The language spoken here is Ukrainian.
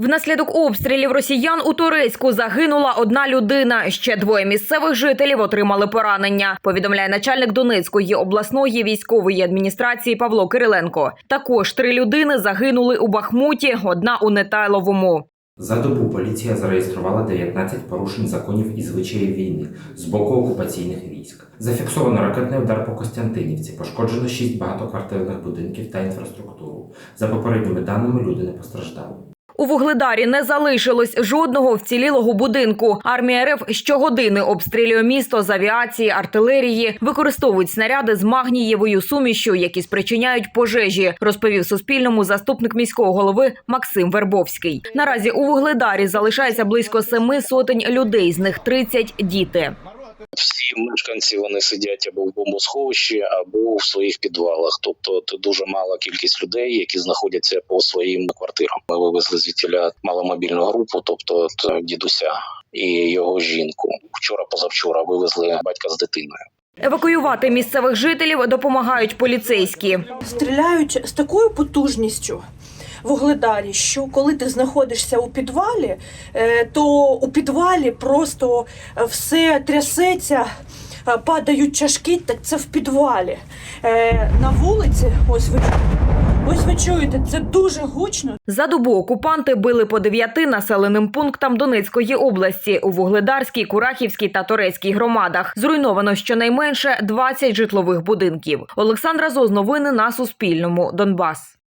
Внаслідок обстрілів росіян у Турецьку загинула одна людина. Ще двоє місцевих жителів отримали поранення. Повідомляє начальник Донецької обласної військової адміністрації Павло Кириленко. Також три людини загинули у Бахмуті, одна у Нетайловому. За добу поліція зареєструвала 19 порушень законів і звичаїв війни з боку окупаційних військ. Зафіксовано ракетний удар по Костянтинівці, пошкоджено 6 багатоквартирних будинків та інфраструктуру. За попередніми даними, люди не постраждали. У Вугледарі не залишилось жодного вцілілого будинку. Армія РФ щогодини обстрілює місто з авіації, артилерії, використовують снаряди з магнієвою сумішю, які спричиняють пожежі, розповів Суспільному заступник міського голови Максим Вербовський. Наразі у Вугледарі залишається близько семи сотень людей, з них 30 – діти. Всі мешканці вони сидять або в бомбосховищі, або в своїх підвалах. Тобто це дуже мала кількість людей, які знаходяться по своїм квартирам. Ми вивезли звідтіля маломобільну групу, тобто дідуся і його жінку. Вчора, позавчора вивезли батька з дитиною. Евакуювати місцевих жителів допомагають поліцейські. стріляють з такою потужністю в Угледарі, що коли ти знаходишся у підвалі, е, то у підвалі просто е, все трясеться, е, падають чашки, так це в підвалі. На вулиці, ось ви ось ви чуєте, це дуже гучно. За добу окупанти били по дев'яти населеним пунктам Донецької області у Вугледарській, Курахівській та Торецькій громадах. Зруйновано щонайменше 20 житлових будинків. Олександра Зоз, новини на Суспільному. Донбас.